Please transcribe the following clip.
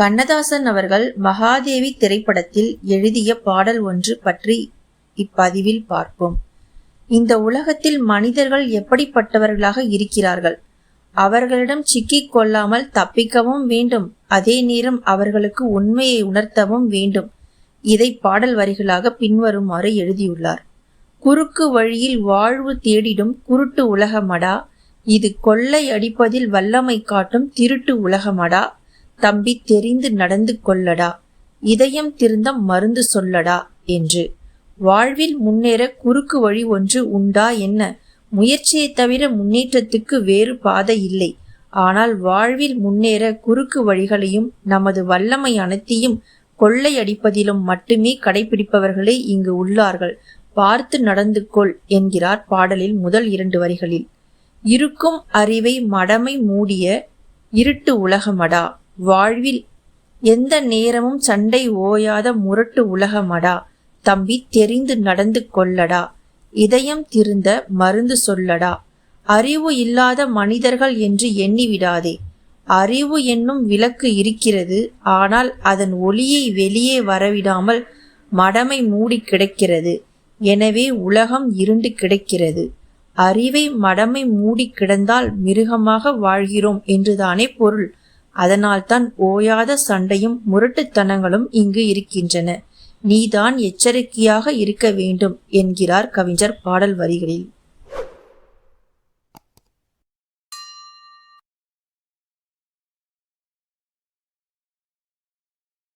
கண்ணதாசன் அவர்கள் மகாதேவி திரைப்படத்தில் எழுதிய பாடல் ஒன்று பற்றி இப்பதிவில் பார்ப்போம். இந்த உலகத்தில் மனிதர்கள் எப்படிப்பட்டவர்களாக இருக்கிறார்கள்? அவர்களிடம் சிக்கிக் கொள்ளாமல் தப்பிக்கவும் வேண்டும். அதே நேரம் அவர்களுக்கு உண்மையை உணர்த்தவும் வேண்டும். இதை பாடல் வரிகளாக பின்வருமாறு எழுதியுள்ளார். குறுக்கு வழியில் வாழ்வு தேடிடும் குருட்டு உலகமடா. இது கொள்ளை அடிப்பதில் வல்லமை காட்டும் திருட்டு உலகமடா. தம்பி தெரிந்து நடந்து கொள்ளடா. இதயம் திருந்த மருந்து சொல்லடா என்று. வாழ்வில் முன்னேற குறுக்கு வழி ஒன்று உண்டா என்ன? முயற்சியை தவிர முன்னேற்றத்துக்கு வேறு பாதை இல்லை. ஆனால் வாழ்வில் முன்னேற குறுக்கு வழிகளையும் நமது வல்லமை அனைத்தையும் கொள்ளையடிப்பதிலும் மட்டுமே கடைபிடிப்பவர்களே இங்கு உள்ளார்கள். பார்த்து நடந்து கொள் என்கிறார் பாடலில் முதல் இரண்டு வரிகளில். இருக்கும் அறிவை மடமை மூடிய இருட்டு உலகமடா. வாழ்வில் எந்த நேரமும் சண்டை ஓயாத முரட்டு உலகமடா. தம்பி தெரிந்து நடந்து கொள்ளடா. இதயம் திருந்த மருந்து சொல்லடா. அறிவு இல்லாத மனிதர்கள் என்று எண்ணிவிடாதே. அறிவு என்னும் விளக்கு இருக்கிறது. ஆனால் அதன் ஒளியை வெளியே வரவிடாமல் மடமை மூடி கிடக்கிறது. எனவே உலகம் இருண்டு கிடக்கிறது. அறிவை மடமை மூடி கிடந்தால் மிருகமாக வாழ்கிறோம் என்றுதானே பொருள். அதனால்தான் ஓயாத சண்டையும் முரட்டுத்தனங்களும் இங்கு இருக்கின்றன. நீதான் எச்சரிக்கையாக இருக்க வேண்டும் என்கிறார் கவிஞர் பாடல் வரிகளில்